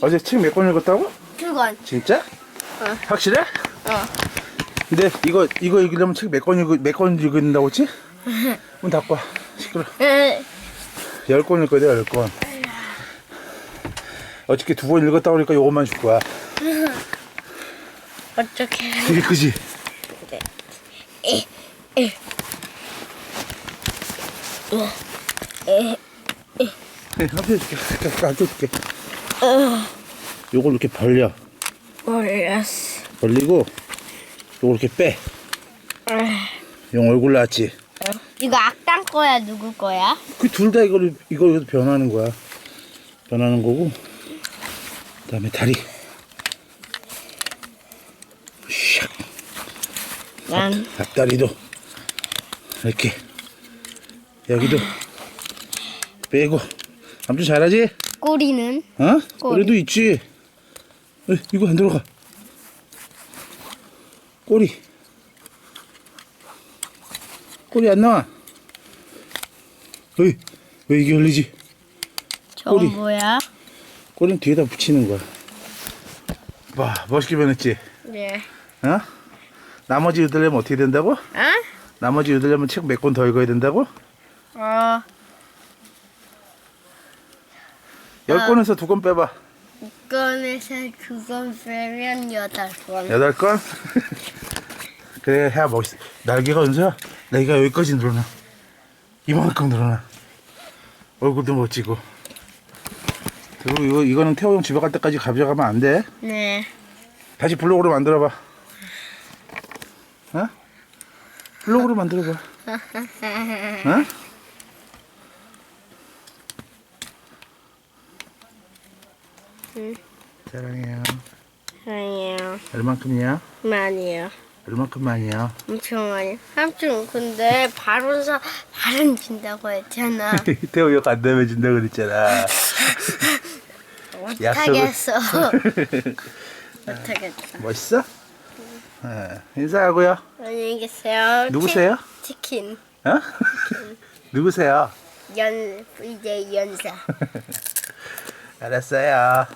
어제 책 몇 권 읽었다고? 그건. 진짜? 어. 확실해? 어. 근데 이거 이거 읽으려면 책 몇 권 읽 몇권 읽는다고 했지? 문 닫고 와. 시끄러. 에, 열권 읽어야 돼, 열 권. 어저께 두 번 읽었다 그러니까 요것만 줄 거야. 어떻게. 그게 그지? 네, 한편 줄게. 아껴 줄게. 요걸 이렇게 벌려. 몰랐어. 벌리고 요걸 이렇게 빼. 용 얼굴 나왔지? 이거 악당 거야, 누구 거야? 그 둘 다 이걸 이걸 변하는 거야. 변하는 거고. 그다음에 다리. 샥. 난 앞다리도 이렇게 여기도 빼고 아무튼 잘하지? 꼬리는 어? 꼬리. 꼬리도 있지. 에, 이거 안 들어가. 꼬리. 꼬리 안 나와. 어이, 왜 이게? 저건 꼬리. 뭐야? 꼬리는 뒤에다 붙이는 거야. 와, 멋있게 변했지? 네. 어? 나머지 얻으려면 어떻게 된다고? 아? 나머지 얻으려면 책 몇 권 더 읽어야 된다고? 어, 열 아. 권에서 두권 빼봐. 이건에서 그건 빼면 여덟 번. 여덟 건? 그래 해야 멋있어 날개가 은서야 날개가 여기까지 늘어나 이만큼 늘어나 얼굴도 멋지고 그리고 이거, 이거는 태호 형 집에 갈 때까지 가져가면 안 돼 네. 다시 블록으로 만들어봐 어? 블록으로 만들어봐 어? 응. 사랑해요 아니에요. 얼만큼이야? 많이요. 얼만큼만이야 엄청 많이. 삼촌, 근데 바로서 발은 준다고 했잖아. 태호 형 간다며 준다 그랬잖아 못하겠어. 못하겠어. 멋있어? 네, 인사하고요. 안녕히 계세요. 누구세요? 치, 치킨. 어? 누구세요? 연, 이제 연사. 알았어요.